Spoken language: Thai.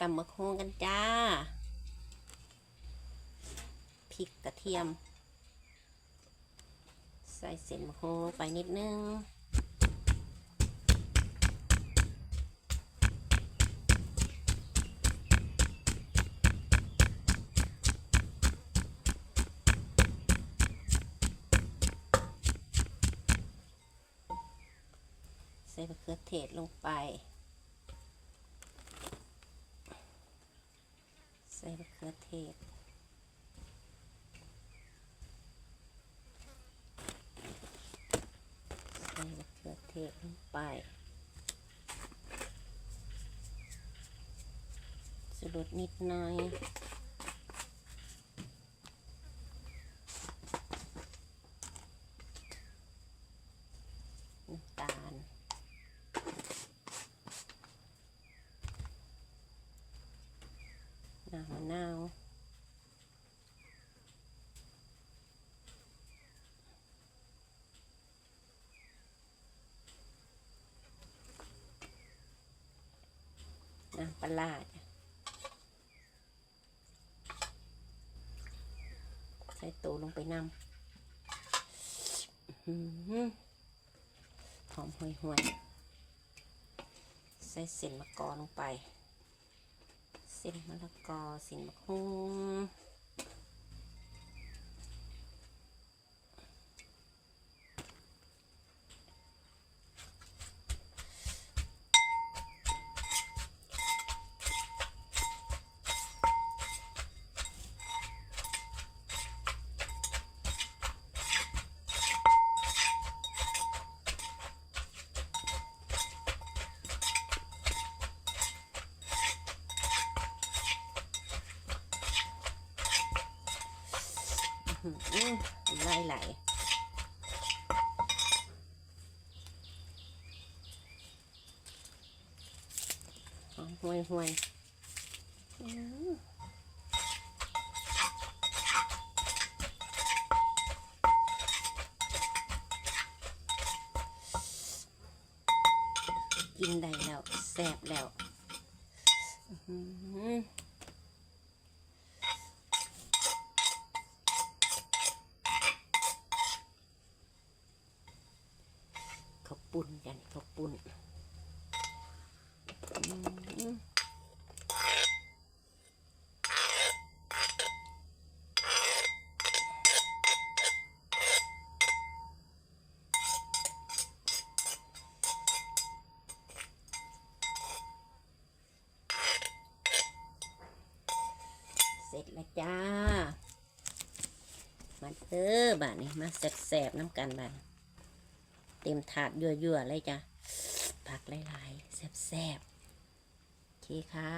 ตำมะโคงกันจ้า พริกกระเทียม ใส่เส้นมะโคงลงไปนิดนึง ใส่มะเขือเทศลงไป ส่มะเขือเทศใส่มะเขือเทศลงไปสรุดนิดหน่อย น้ำตาล น้ำมะนาวน้ำปลาจ้ะใส่ตัวลงไปนำอื้อหือมห่วยๆ ใส่เส้นมะกอลงไป ส้นมะละกอสินมะฮุง ไหลไหลหอมห่วยห่วยกินได้แล้วแซ่บแล้ว อื้อหือ ข้าว ปุ้นกันข้าวปุ้นเสร็จแล้วจ้า มาเด้อบ้านนี้มาแสบๆน้ำกันบ้าน เต็มถาดยั่วๆเลยจ้ะผักหลายๆแซ่บๆโอเคค่ะ